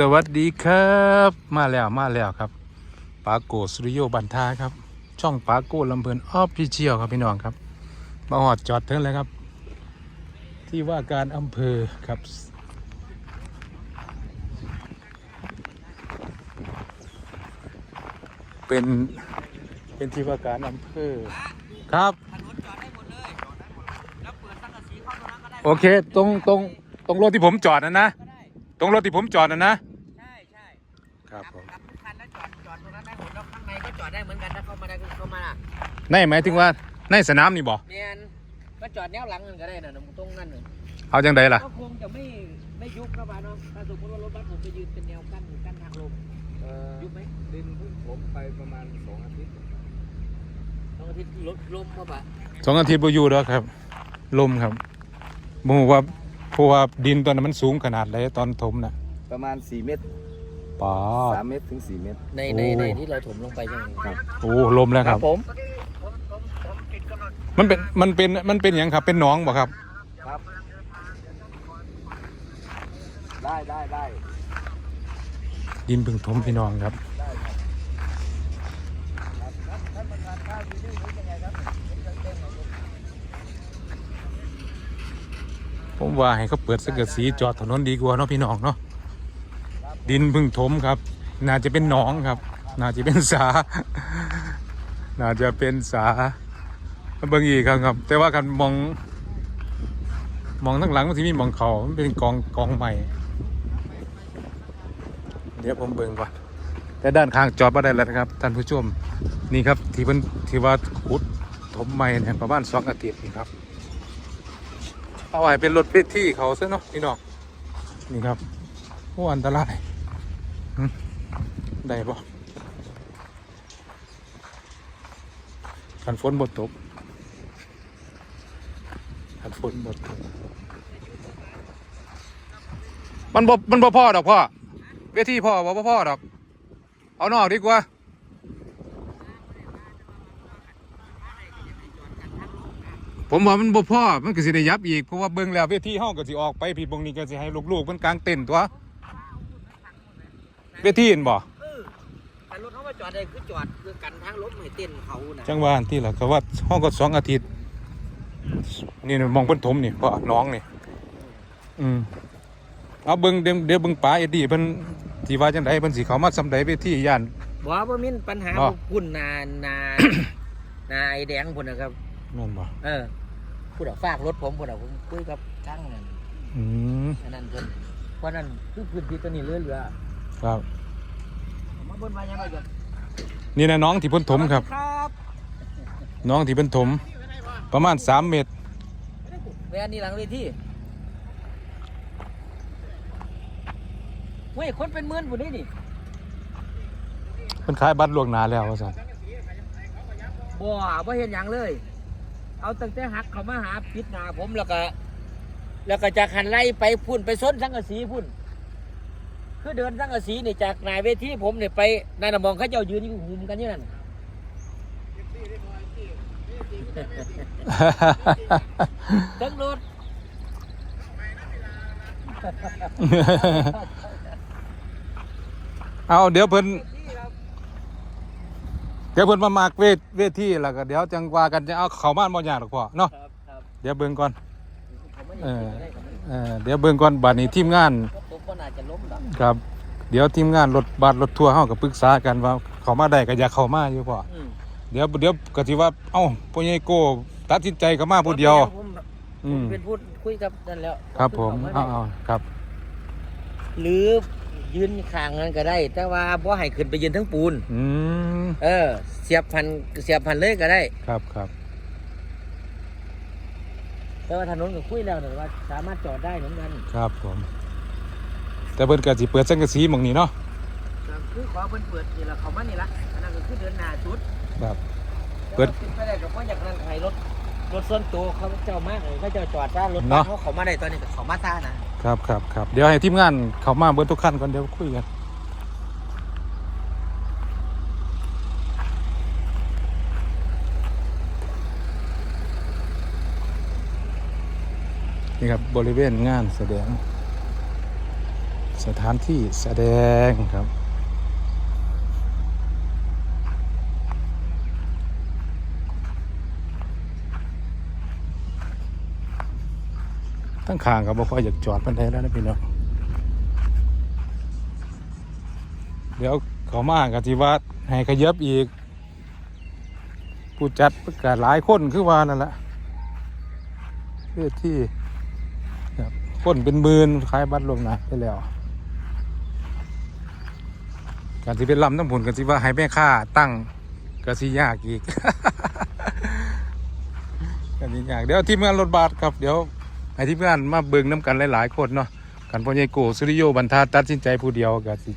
สวัสดีครับ มาแล้วมาแล้วครับปาโกสตูดิโอบันทาครับ ช่องปาโกลำเพลินออฟฟิเชียลครับพี่น้องครับมาหอดจอดเทิงเลยครับ ที่ว่าการอำเภอครับเป็นเป็นที่ว่าการอำเภอครับโอเค ตรงตรงตรงรถที่ผมจอดนะนะ ตรงรถที่ผมจอดนะนะ ครับผมรับทุกคันแล้วจอดจอดตรงนั้นได้หมดแล้วข้างในก็จอดได้เหมือนกันถ้าเข้ามาได้ก็เข้ามาน่ะในหมายถึงว่าในสนามนี่บ่เนียนก็จอดแนวหลังกันก็ได้น่ะตรงนั้นน่ะเอาจังใดล่ะ ก็คงจะไม่ไม่ยุบครับบ้านเนาะถ้าสมมติว่ารถบัสผมจะยืนเป็นแนวกั้นกั้นทางลมยุบไหมดินเพิ่งผมไปประมาณสองอาทิตย์ต้องอาทิตย์รถลมมาปะสองอาทิตย์บ่อยู่แล้วครับ ลมครับบ่ฮู้ว่าเพราะว่าดินตอนนั้นมันสูงขนาดใดตอนถมน่ะประมาณ4เมตร ป๋าด3เมตรถึง4เมตร ในในโอ้ในที่เราถมลงไปใช่ไหมครับ โอ้ลมแล้วครับ ผมมันเป็นมันเป็นมันเป็นหยังครับ เป็นหนองบ่ครับ ครับ ได้ได้ได้ดินเพึ่งถมพี่น้องครับ ได้ครับครับครับท่านประธานข้าวที่นี่รู้ยังไงครับผมจะเต้นหน่อยครับผมว่าให้เขาเปิดสังกะสีจอดถนนดีกว่าเนาะพี่น้องเนาะ ดินพึ่งถมครับ น่าจะเป็นหนองครับ น่าจะเป็นสา น่าจะเป็นสาเบิ่งอีกครับครับ แต่ว่ากันมอง มองทั้งหลังมันที่มีมองเขามันเป็นกองกองใหม่ เดี๋ยวผมเบิ่งก่อน แต่ด้านข้างจอดมาได้แล้วนะครับท่านผู้ชม นี่ครับที่เพิ่นที่ว่าขุดถมใหม่เนี่ยประมาณสองอาทิตย์นี่ครับเอาไว้เป็นรถเพชที่เขาซะเนาะพี่น้องนี่ครับโอ้อันตราย ได้ปะกันฝนบดตกกันฝนบดตกมันบ่มันบ่พ่อดอกพ่อเวทีพ่อบ่บ่พ่อดอก เอานอกดีกว่าผมว่ามันบ่พ่อมันก็สิได้ยับอีกเพราะว่าเบิ่งแล้วเวทีเฮาก็สิออกไปผิดบงนี้ก็สิให้ลูกๆมันกลางเต็นท์ตัวเวทีเห็นบ่ จอดได้คือจอดคือกันทางรถไม่เต้นเขานะจังหวะที่ล่ะก็ว่าห้องก็สองอาทิตย์ นี่นะมองเพิ่นถมนี่เพราะน้องนี่อืมเอาเบิ่งเดี๋ยวเดี๋ยวเบิ่งป๋าเอ็ดดี้เพิ่นสิว่าจังไดเพิ่นสิเข้ามาซำใดเวทีย่าน บ่ว่าบ่มีปัญหาบ่ พุ่นนานานาไอแดงพุ่นนะครับ แม่นบ่เออพูดเอาฝากรถผมพูดเอาผมคุยกับช่างนั่นอืมอันนั้นเพิ่นเพราะนั่นคือพื้นที่ตัวนี้เหลือเหลือครับ ผมมาเบิ่นมายังไงกัน นี่นะน้องที่เพิ่นถมครับ ครับน้องที่เพิ่นถม ประมาณ 3 เมตรแวนนี่หลังเวทีเว้ยคนเป็นหมื่นผู้นี้นี่เพิ่นขายบัตรล่วงหน้าแล้วว่าซั่นบ่บ่เห็นหยังเลย เอาตั้งแต่หักเขามาหาปิดหน้าผมแล้วก็ แล้วก็จะขันไล่ไปพุ่นไปซ้นสังกะสีพุ่น คือเดินสังกะสีนี่จากนายเวทีผมเนี่ยไปนายนมองเขาเจ้ายืนอยู่หุมกันอยู่นั่นทั้งรถเอาเดี๋ยวเพิ่นเดี๋ยวเพิ่นมามากเวทเวทีแล้วก็เดี๋ยวจังว่ากันจะเอาเข้ามานบ่ยากหรอกพ่อเนาะเดี๋ยวเบิ่งก่อนเออเออเดี๋ยวเบิ่งก่อนบัดนี้ทีมงาน น่าจะล้มดอกครับ เดี๋ยวทีมงานรถบัสรถทัวร์เฮาก็ปรึกษากันว่าเข้ามาได้ก็อยากเข้ามาอยู่พ่ออืมเดี๋ยวเดี๋ยวก็สิว่าเอ้าพ่อใหญ่โก้ตัดสินใจเข้ามาผู้เดียว ผมอืมเป็นพูดคุยกับนั่นแล้วครับผมคือเอาเขาเอาครับ หรือยืนข้างนั้นก็ได้ แต่ว่าบ่ให้ขึ้นไปยืนทั้งปูน อืมเออ เสียบพันเสียบพันเลยก็ได้ ครับครับแต่ว่าถนนก็คุยแล้วนะว่าสามารถจอดได้เหมือนกัน ครับผม แต่เพิ่นก็สิเปิดสังกะสีหม่องนี้เนาะคือขอเพิ่นเปิดนี่ละเขามานี่ละอันนั้นก็คือเดินหน้าสุดครับ เปิเปิดดไปได้ก็เพราะอยากนั่งใครรถรถส่วนตัวเขาเจ้ามากเลยเขาเจ้าจอดซ่ารถเนาะ เขาเขามาได้ตอนนี้ก็เขามาซ่านะครับครับครับเดี๋ยวให้ทีมงานเข้ามาเบิดทุกขั้นก่อนเดี๋ยวคุยกันนี่ครับบริเวณงานแสดง สถานที่แสดงครับตั้งข้างกับบ่ค่อยอยากจอดมันไดแล้วนะพี่น้องเดี๋ยวเขามากับที่ว่าให้ขยับอีก ผู้จัดประกาศหลายคนคือว่านั่นแหละเพื่อที่คนเป็นหมื่นขายบัตรลวงนะไปแล้ว การที่เป็นลำน้ำผุนกันที่ว่าให้แม่ค่าตั้งก็สิยากอีกกันสิยากเดี๋ยวทีมงานรถบัสครับเดี๋ยวให้ทีมงานมาเบิ่งน้ำกันหลายๆคนเนาะกันพ่อใหญ่โกสุริโยบรรทัดตัดสินใจผู้เดียวก็สิ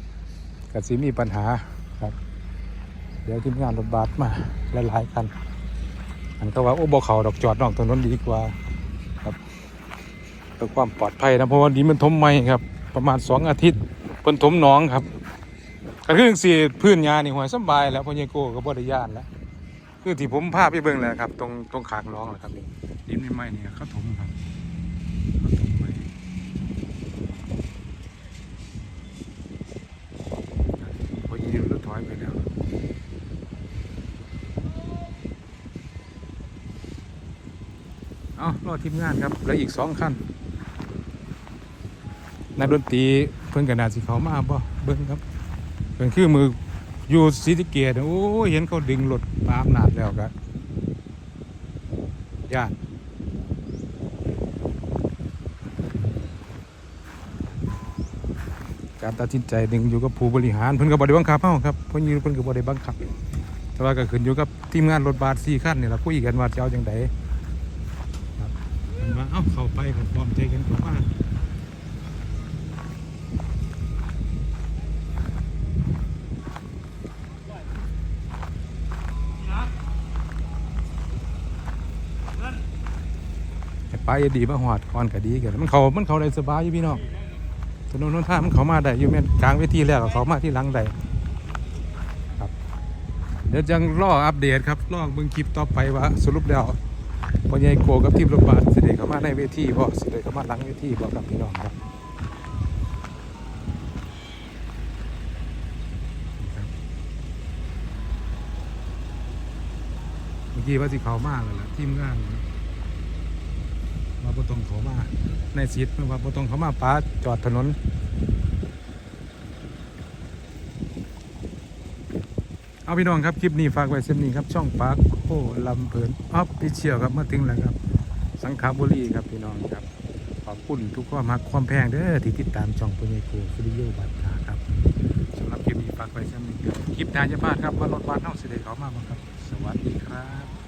ก็สิมีปัญหาครับ เดี๋ยวทีมงานรถบัสมาหลายๆคันอันก็ว่าโอ้บ่เขาดอกจอดนอกถนนดีกว่าครับเพื่อความปลอดภัยนะเพราะว่านี้มันทมใหม่ครับ ประมาณสองอาทิตย์เพิ่นทมหน้องครับ ก็คือสิพื้นยานี่หวยสบายแล้วพ่อใหญ่โกก็บ่ได้ย่านแล้วคือที่ผมพาไปเบิ่งแล้วครับ ตรงตรงขางร้องแหละครับนี่ดินใหม่ๆนี่ยเขาถมครับเขาถมใหม่พ่อใหญ่รถถอยไปแล้วเอารอทีมงานครับแล้วอีกสองคันนักดนตรีเพิ่นก็น่าสิเขามาบ่เบิ่งครับ เป็นคือมืออยู่ศรีสะเกียโอ้เห็นเขาดึงรถปาอำนาจแล้วก็ย่านการตัดสินใจดึงอยู่กับผู้บริหารเพิ่นก็บ่ได้บังคับเฮาครับเพิ่นอยู่เพิ่นก็บ่ได้บังคับ แต่ว่าก็ขึ้นอยู่กับทีมงานรถบัส4คันนี่ล่ะคุยกันว่าจะเอาจังไดครับเพิ่นว่าเอ้าเข้าไปก็พร้อมใจกันเข้า ไปดีมาหอดก่อนก็ดีกันมันเขามันเขาได้สบายอยู่พี่น้องถนนหนท่ามันเขามาได้อยู่แม่นกลางเวทีแล้วก็เขามาที่หลังได้ครับเดี๋ยวจังรออัปเดตครับรอเบิ่งคลิปต่อไปว่าสรุปแล้วพ่อใหญ่โกกับทีมรถบัสสิได้เข้ามาในเวทีบ่สิได้เข้ามาหลังเวทีบ่ครับพี่น้องครับเมื่อกี้ว่าสิเขามากเลยล่ะทีมงาน ว่าบ่ต้องเขามาในสิทธิ์ว่าบ่ต้องเขามาป้าจอดถนนเอาพี่น้องครับ คลิปนี้ฝากไว้เส้นนี้ครับ ช่องปาร์คโคลำเพินออฟฟิเชียลครับเมาถึงแล้วครับ สังขาบุรีครับพี่น้องครับ ขอบคุณทุกความรักความแพงเด้อที่ติดตามช่องปุญญโกฟิลิโยบัตรครับสำหรับคลิปนี้ฝากไว้เส้นนี้ครับคลิปหน้าจะพลาดครับว่ารถบัสเฮาสิได้เขามาบ่ครับ สวัสดีครับ